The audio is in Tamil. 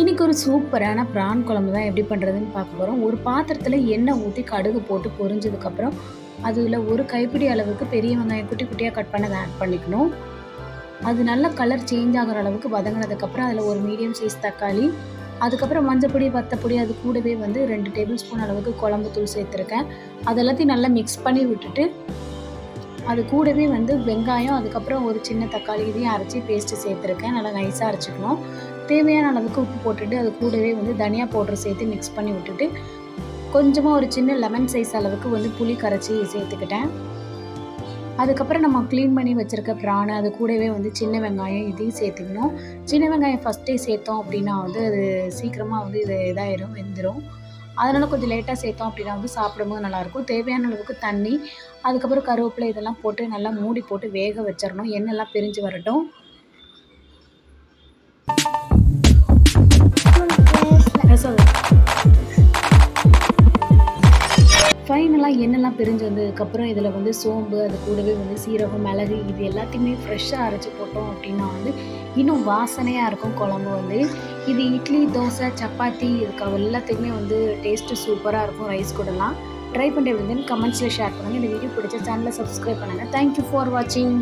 இன்னைக்கு ஒரு சூப்பரான ப்ரான் குழம்பு தான் எப்படி பண்ணுறதுன்னு பார்க்க போகிறோம் ஒரு பாத்திரத்தில் எண்ணெய் ஊற்றி கடுகு போட்டு பொரிஞ்சதுக்கப்புறம் அதில் ஒரு கைப்பிடி அளவுக்கு பெரிய வெங்காயம் குட்டி குட்டியாக கட் பண்ணதை ஆட் பண்ணிக்கணும். அது நல்ல கலர் சேஞ்ச் ஆகிற அளவுக்கு வதங்கினதுக்கப்புறம் அதில் ஒரு மீடியம் சைஸ் தக்காளி அதுக்கப்புறம் மஞ்சப்பொடி வத்தப்பொடி அது கூடவே வந்து ரெண்டு டேபிள் ஸ்பூன் அளவுக்கு குழம்பு தூள் சேர்த்துருக்கேன். அது எல்லாத்தையும் நல்லா மிக்ஸ் பண்ணி விட்டுட்டு அது கூடவே வந்து வெங்காயம் அதுக்கப்புறம் ஒரு சின்ன தக்காளி இதையும் அரைச்சி பேஸ்ட்டு சேர்த்துருக்கேன். நல்லா நைஸாக அரைச்சிக்கணும். தேவையான அளவுக்கு உப்பு போட்டுட்டு அது கூடவே வந்து தனியா பவுடர் சேர்த்து மிக்ஸ் பண்ணி விட்டுட்டு கொஞ்சமாக ஒரு சின்ன லெமன் சைஸ் அளவுக்கு வந்து புளி கரைச்சி சேர்த்துக்கிட்டேன். அதுக்கப்புறம் நம்ம க்ளீன் பண்ணி வச்சுருக்க பிராணை அது கூடவே வந்து சின்ன வெங்காயம் இதையும் சேர்த்துக்கணும். சின்ன வெங்காயம் ஃபஸ்ட்டே சேர்த்தோம் அப்படின்னா வந்து அது சீக்கிரமாக வந்து இது இதாயிரும் வெந்துடும் அதனால் கொஞ்சம் லேட்டாக சேர்த்தோம் அப்படின்னா வந்து சாப்பிடும்போது நல்லாயிருக்கும். தேவையான அளவுக்கு தண்ணி அதுக்கப்புறம் கருவேப்பிலை இதெல்லாம் போட்டு நல்லா மூடி போட்டு வேக வச்சிடணும். எண்ணெய்லாம் பிரிஞ்சு வரட்டும். ஃபைனலாக என்னெல்லாம் பிரிஞ்சு வந்ததுக்கப்புறம் இதில் வந்து சோம்பு அது கூடவே வந்து சீரகம் மிளகு இது எல்லாத்தையுமே ஃப்ரெஷ்ஷாக அரைச்சி போட்டோம் அப்படின்னா வந்து இன்னும் வாசனையாக இருக்கும் குழம்பு வந்து. இது இட்லி தோசை சப்பாத்தி இதுக்கு எல்லாத்துக்குமே வந்து டேஸ்ட்டு சூப்பராக இருக்கும் ரைஸ் கூடலாம். ட்ரை பண்ணுறது கமெண்ட்ஸில் ஷேர் பண்ணுங்கள் இந்த வீடியோ பிடிச்ச சேனலை சப்ஸ்கிரைப் பண்ணுங்கள் தேங்க்யூ ஃபார் வாட்சிங்